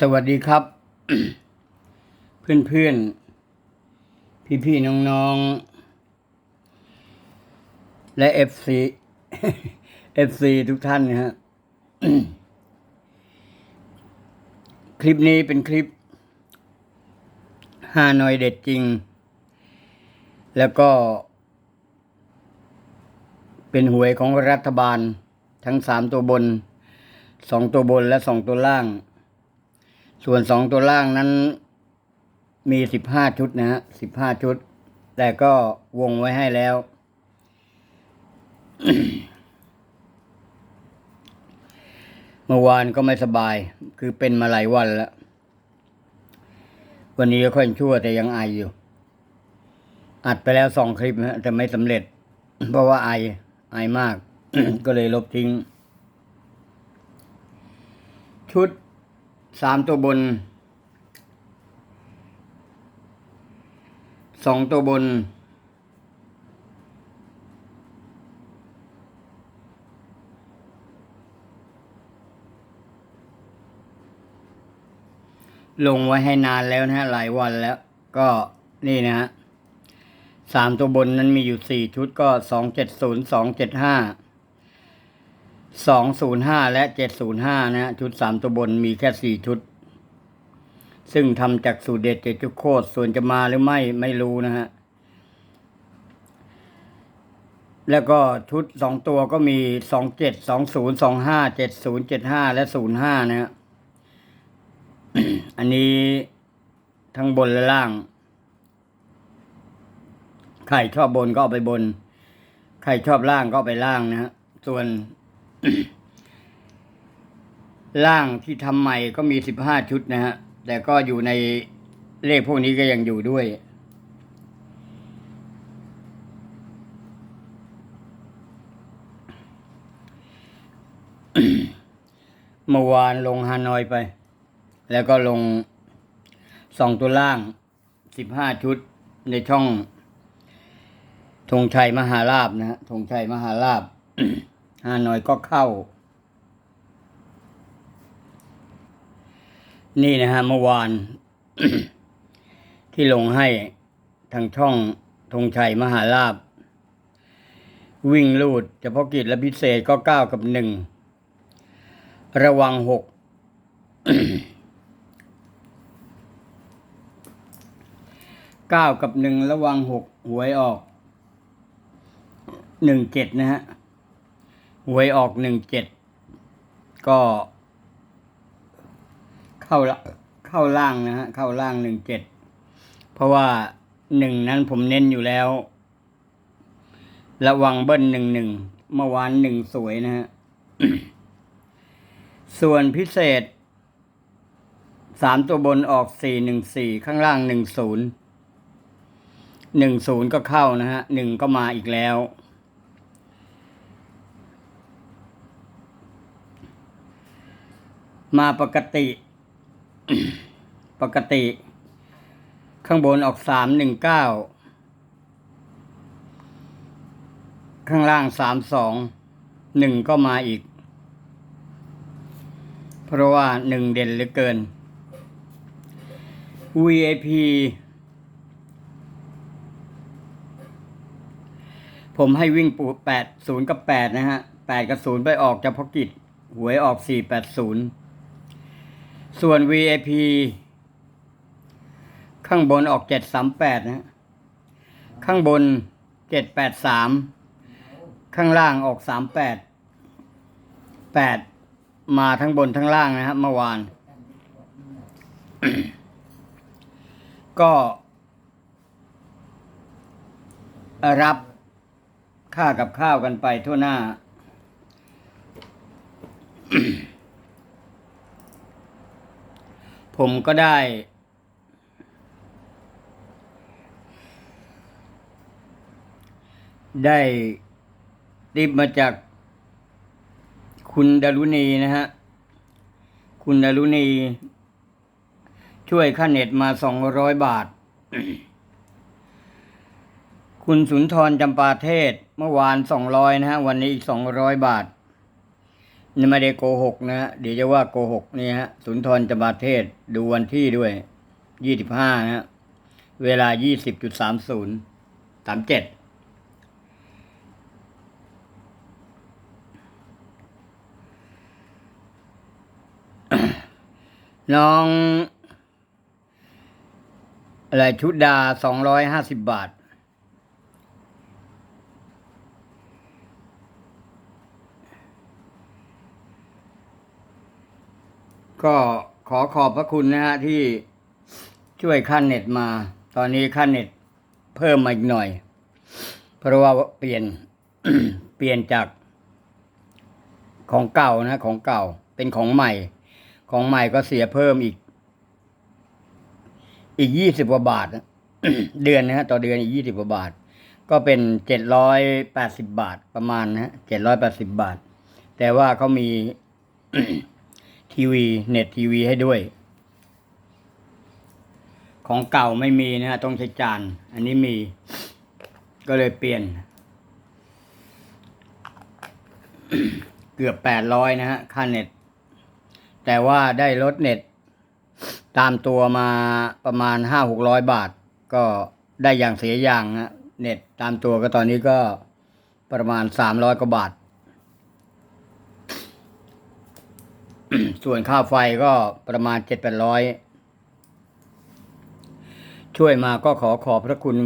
สวัสดีครับ เพื่อนเพื่อนพี่พี่ๆน้องๆและเอฟซีเอฟซีทุกท่านนะฮะคลิปนี้เป็นคลิปฮานอยเด็ดจริง แล้วก็ เป็นหวยของรัฐบาล ทั้งสามตัวบนสองตัวบนและสองตัวล่าง ส่วนสองตัวล่างนั้น มีสิบห้าชุดนะฮะสิบห้าชุด แต่ก็วงไว้ให้แล้ว เมื่อวานก็ไม่สบาย คือเป็นมาหลายวันแล้ว วันนี้ก็ค่อยชั่วแต่ยังไออยู่ อัดไปแล้วสองคลิปนะฮะแต่ไม่สำเร็จ เพราะว่าไอไอมาก ก็เลยลบทิ้ง ชุด สามตัวบนสองตัวบนลงไว้ให้นานแล้วนะฮะหลายวันแล้ว ก็นี่นะฮะสามตัวบนนั้นมีอยู่สี่ชุดก็สองเจ็ดศูนย์สองเจ็ดห้า สองศูนย์ห้าและเจ็ดศูนย์ห้านะฮะชุดสามตัวบนมีแค่สี่ชุด ซึ่งทำจากสูตรเด็ดเจ็ดจุดโคตรส่วนจะมาหรือไม่ไม่รู้นะฮะ แล้วก็ชุดสองตัวก็มีสองเจ็ดสองศูนย์สองห้าเจ็ดศูนย์เจ็ดห้าและศูนย์ห้านะฮะ อันนี้ทั้งบนและล่าง ใครชอบบนก็เอาไปบน ใครชอบล่างก็ไปล่างนะฮะ ส่วน ล่างที่ทำใหม่ก็มีสิบห้าชุดนะฮะ แต่ก็อยู่ในเลขพวกนี้ก็ยังอยู่ด้วย เมื่อวานลงฮานอยไป แล้วก็ลงสองตัวล่างสิบห้าชุดในช่องธงชัยมหาลาบนะฮะธงชัยมหาลาบ ฮานอยก็เข้า นี่นะฮะเมื่อวาน ที่ลงให้ทางช่องธงชัยมหาลาบ วิ่งลูดเฉพาะกิจและพิเศษก็เก้ากับหนึ่ง ระวังหกเก้ากับหนึ่งระวังหกหวยออกหนึ่งเจ็ดนะฮะ หวยออกหนึ่งเจ็ดก็ เข้าเข้าล่างนะฮะเข้าล่างหนึ่งเจ็ดเพราะว่าหนึ่งนั้นผมเน้นอยู่แล้ว ระวังเบิ้ลหนึ่งหนึ่งเมื่อวานหนึ่งสวยนะฮะส่วนพิเศษสามตัวบนออกสี่หนึ่งสี่ข้างล่างหนึ่งศูนย์หนึ่งศูนย์ก็เข้านะฮะหนึ่งก็มาอีกแล้ว มาปกติ ปกติ ข้างบนออกสามหนึ่งเก้าข้างล่างสามสองหนึ่งก็มาอีก เพราะว่าหนึ่งเด่นเหลือเกิน VIP ผมให้วิ่งปูแปดศูนย์กับแปดนะฮะแปดกับศูนย์ไปออกจากพกิจหวยออกสี่แปดศูนย์ ส่วน VIP ข้างบนออกเจ็ดสามแปดนะ ข้างบนเจ็ดแปดสามข้างล่างออกสามแปดแปดมาทั้งบนทั้งล่างนะฮะเมื่อวาน ก็ รับค่ากับข้าวกันไปทั่วหน้า ผมก็ได้ ได้ติบมาจากคุณดารุณีนะฮะ คุณดารุณี ช่วยค่าเน็ตมาสองร้อยบาท คุณสุนทรจำปาเทศ เมื่อวานสองร้อยนะฮะ วันนี้อีกสองร้อยบาท นี่ไม่ได้โกหกนะฮะเดี๋ยวจะว่าโกหกนี่ฮะสุนทรจะมาเทศดูวันที่ด้วยยี่สิบห้านะฮะเวลายี่สิบจุดสามศูนย์สามเจ็ดน้อง อะไรชุดดาสองร้อยห้าสิบบาท ก็ขอขอบพระคุณนะฮะที่ช่วยค่าเน็ตมา ตอนนี้ค่าเน็ตเพิ่มมาอีกหน่อย เพราะว่าเปลี่ยนเปลี่ยนจากของเก่านะของเก่าเป็นของใหม่ ของใหม่ก็เสียเพิ่มอีก อีกยี่สิบกว่าบาทเดือนนะฮะต่อเดือนอีกยี่สิบกว่าบาท ก็เป็นเจ็ดร้อยแปดสิบบาทประมาณนะฮะเจ็ดร้อยแปดสิบบาท แต่ว่าเขามี ทีวีเน็ตทีวีให้ด้วย ของเก่าไม่มีนะฮะต้องใช้จาน อันนี้มี ก็เลยเปลี่ยน เกือบแปดร้อยนะฮะ ค่าเน็ต แต่ว่าได้ลดเน็ต ตามตัวมาประมาณห้าหกร้อยบาท ก็ได้อย่างเสียอย่างนะเน็ตตามตัวก็ตอนนี้ก็ประมาณสามร้อยกว่าบาท ส่วนค่าไฟก็ประมาณเจ็ดแปดร้อยช่วยมาก็ขอขอบพระคุณ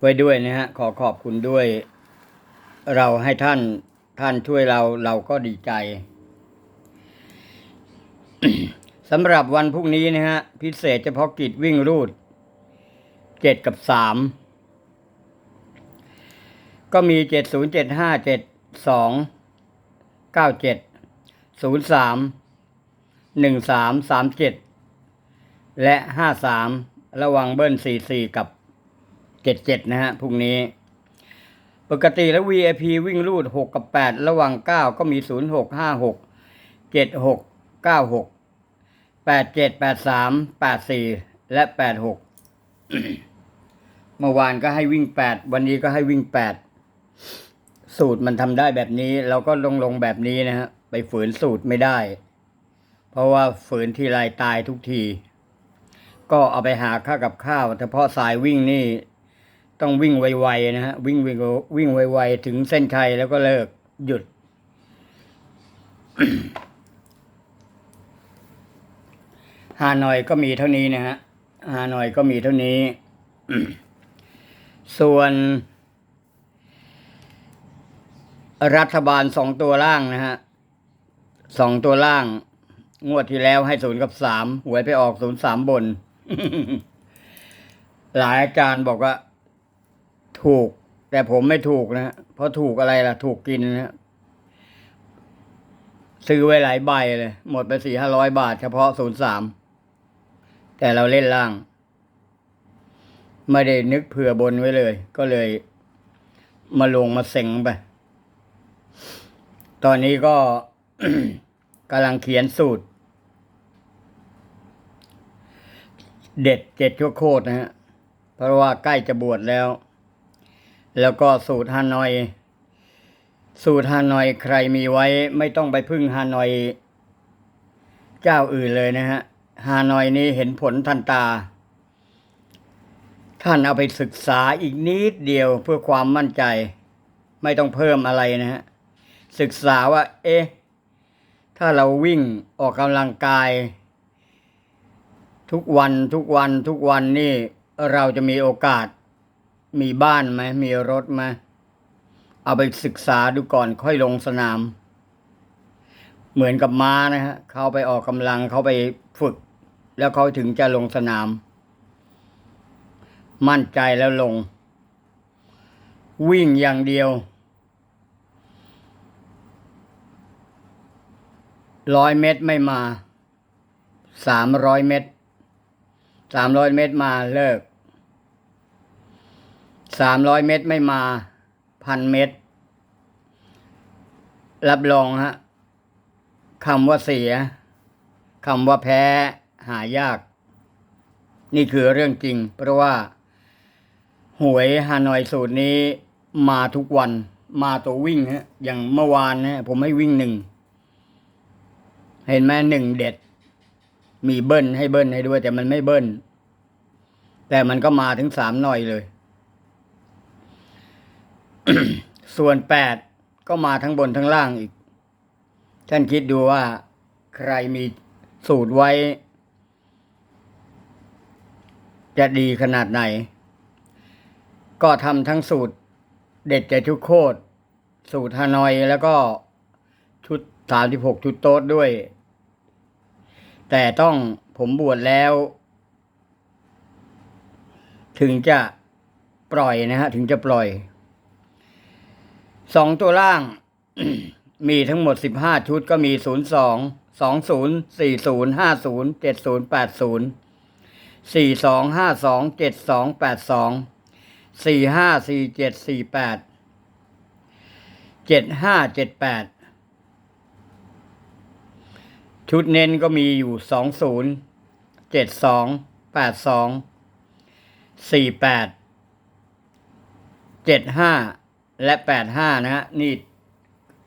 ไว้ด้วยนะฮะ ขอขอบคุณด้วย เราให้ท่านท่านช่วยเราเราก็ดีใจสำหรับวันพรุ่งนี้นะฮะ พิเศษเฉพาะกิจวิ่งรูดเจ็ดกับสามก็มีเจ็ดศูนย์เจ็ดห้าเจ็ดสองเก้าเจ็ด ศูนย์สามหนึ่งสามสามเจ็ดและห้าสามระวังเบิ้ลสี่สี่กับเจ็ดเจ็ดนะฮะพรุ่งนี้ ปกติแล้ว VIP วิ่งรูดหกกับแปดระว่างเก้าก็มีศูนย์หกห้าหกเจ็ดหกเก้าหกแปดเจ็ดแปดสามแปดสี่และแปดหกเมื่อวานก็ให้วิ่งแปดวันนี้ก็ให้วิ่งแปดสูตรมันทำได้แบบนี้ เราก็ลงลงแบบนี้นะฮะ ไปฝืนสูตรไม่ได้ เพราะว่าฝืนทีไรตายทุกที ก็เอาไปหาค่ากับข้าวเฉพาะสายวิ่งนี่ต้องวิ่งไวๆนะฮะวิ่งวิ่งวิ่งไวๆถึงเส้นชัยแล้วก็เลิกหยุด ฮานอยก็มีเท่านี้นะฮะฮานอยก็มีเท่านี้ ส่วนรัฐบาลสองตัวล่างนะฮะ สองตัวล่าง งวดที่แล้วให้ศูนย์กับสามหวยไปออกศูนย์สามบน หลายอาจารย์บอกว่า ถูก แต่ผมไม่ถูกนะเพราะถูกอะไรล่ะ ถูกกินนะฮะซื้อไว้หลายใบเลย หมดไปสี่ห้าร้อยบาทเฉพาะศูนย์สามแต่เราเล่นล่าง ไม่ได้นึกเผื่อบนไว้เลย ก็เลย มาลงมาเซ็งไป ตอนนี้ก็ กำลังเขียนสูตร เด็ดเจ็ดชั่วโคตรนะฮะ เพราะว่าใกล้จะบวชแล้ว แล้วก็สูตรฮานอย สูตรฮานอยใครมีไว้ ไม่ต้องไปพึ่งฮานอย เจ้าอื่นเลยนะฮะฮานอยนี้เห็นผลทันตา ท่านเอาไปศึกษาอีกนิดเดียวเพื่อความมั่นใจ ไม่ต้องเพิ่มอะไรนะฮะ ศึกษาว่า เอ๊ะ ถ้าเราวิ่งออกกำลังกาย ทุกวันทุกวันทุกวันนี่เราจะมีโอกาส มีบ้านไหมมีรถไหมเอาไปศึกษาดูก่อนค่อยลงสนาม เหมือนกับม้านะฮะเขาไปออกกำลังเขาไปฝึก แล้วเขาถึงจะลงสนาม มั่นใจแล้วลง วิ่งอย่างเดียว ร้อยเมตรไม่มาสามร้อยเมตรสามร้อยเมตรมาเลิกสามร้อยเมตรไม่มาพันเมตร รับรองฮะคำว่าเสียคำว่าแพ้หายาก นี่คือเรื่องจริง เพราะว่า หวยฮานอยสูตรนี้มาทุกวัน มาตัววิ่งฮะอย่างเมื่อวานนะผมให้วิ่งหนึ่ง เห็นไหมหนึ่งเด็ด มีเบิ้ลให้เบิ้ลให้ด้วย แต่มันไม่เบิ้ลแต่มันก็มาถึงสามหน่อยเลย ส่วนแปดก็มาทั้งบนทั้งล่างอีก ท่านคิดดูว่าใครมีสูตรไว้ จะดีขนาดไหน ก็ทำทั้งสูตรเด็ดใจทุกโคตรสูตรฮานอยแล้วก็ชุดสามสิบหกชุดโต๊ดด้วย แต่ต้องผมบวชแล้ว ถึงจะปล่อยนะฮะ ถึงจะปล่อย สองตัวล่าง มีทั้งหมดสิบห้าชุดก็มีศูนย์สองสองศูนย์สี่ศูนย์ห้าศูนย์เจ็ดศูนย์แปดศูนย์สี่สองห้าสองเจ็ดสองแปดสองสี่ห้าสี่เจ็ดสี่แปดเจ็ดห้าเจ็ดแปด ชุดเน้นก็มีอยู่สองศูนย์เจ็ดสองแปดสองสี่แปดเจ็ดห้าและแปดห้านะฮะ นี่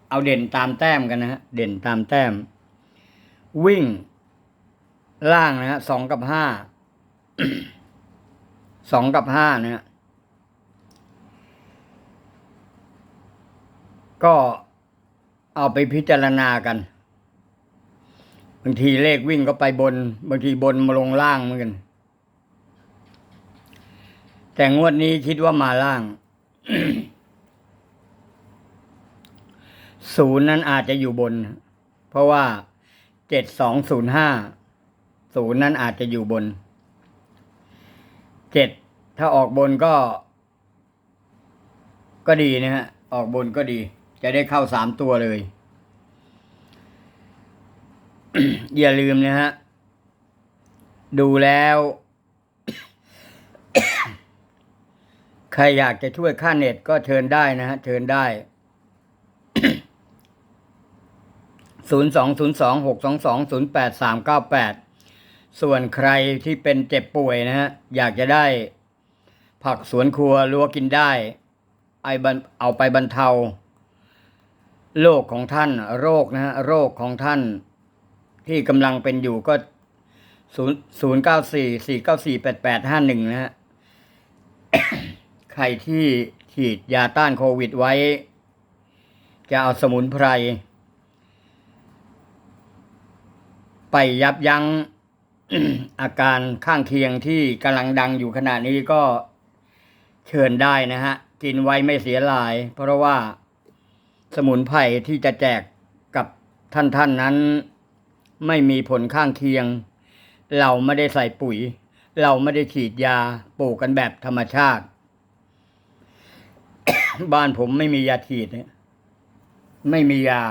เอาเด่นตามแต้มกันนะฮะ เด่นตามแต้ม วิ่ง ล่างนะฮะสองกับห้าสองกับห้านะฮะก็เอาไปพิจารณากัน บางทีเลขวิ่งก็ไปบน บางทีบนมาลงล่างเหมือนกัน แต่งวดนี้คิดว่ามาล่าง ศูนย์นั้นอาจจะอยู่บน เพราะว่าเจ็ดสองศูนย์ห้าศูนย์นั้นอาจจะอยู่บนเจ็ดถ้าออกบนก็ ก็ดีนะฮะ ออกบนก็ดี จะได้เข้าสามตัวเลย อย่าลืมนะฮะ ดูแล้ว ใครอยากจะช่วยค่าเน็ตก็เชิญได้นะฮะ เชิญได้ศูนย์สองศูนย์สองหกสองสองศูนย์แปดสามเก้าแปดส่วนใครที่เป็นเจ็บป่วยนะฮะ อยากจะได้ ผักสวนครัวรั้วกินได้ไอบันเอาไปบรรเทา โรคของท่าน โรคนะฮะ โรคของท่าน ที่กำลังเป็นอยู่ก็ศูนย์ศูนย์เก้าสี่สี่เก้าสี่แปดแปดห้าหนึ่งนะฮะ ใครที่ฉีดยาต้านโควิดไว้ จะเอาสมุนไพร ไปยับยั้งอาการข้างเคียงที่กำลังดังอยู่ขณะนี้ก็เชิญได้นะฮะ กินไว้ไม่เสียหลาย เพราะว่าสมุนไพรที่จะแจกกับท่านท่านๆนั้น ไม่มีผลข้างเคียง เราไม่ได้ใส่ปุ๋ย เราไม่ได้ฉีดยาปลูกกันแบบธรรมชาติ บ้านผมไม่มียาฉีดเนี่ยไม่มียา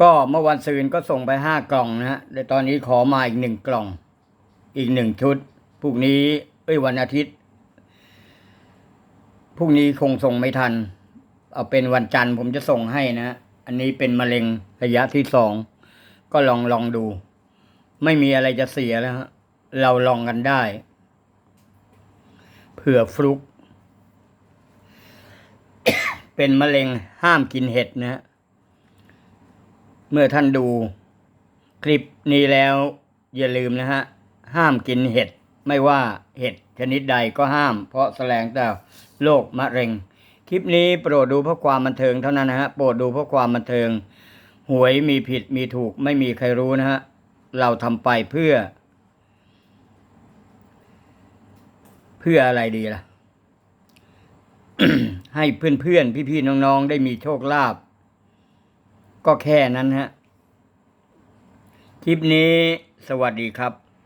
ก็เมื่อวันซืนก็ส่งไปห้ากล่องนะฮะแต่ตอนนี้ขอมาอีกหนึ่งกล่อง อีกหนึ่งชุดพรุ่งนี้ เอ้ยวันอาทิตย์พรุ่งนี้คงส่งไม่ทัน เอาเป็นวันจันทร์ผมจะส่งให้นะ อันนี้เป็นมะเร็งระยะที่สองก็ลองลองดู ไม่มีอะไรจะเสียแล้วฮะเราลองกันได้เผื่อฟลุก เป็นมะเร็งห้ามกินเห็ดนะฮะเมื่อท่านดูคลิปนี้แล้วอย่าลืมนะฮะ ห้ามกินเห็ด ไม่ว่าเห็ดชนิดใดก็ห้าม เพราะแสลงแต่โรคมะเร็ง คลิปนี้โปรดดูเพื่อความบันเทิงเท่านั้นนะฮะ โปรดดูเพื่อความบันเทิง หวยมีผิดมีถูกไม่มีใครรู้นะฮะ เราทำไปเพื่อ เพื่ออะไรดีล่ะ ให้เพื่อนๆ พี่ๆ น้องๆ ได้มีโชคลาภก็แค่นั้นฮะ คลิปนี้สวัสดีครับ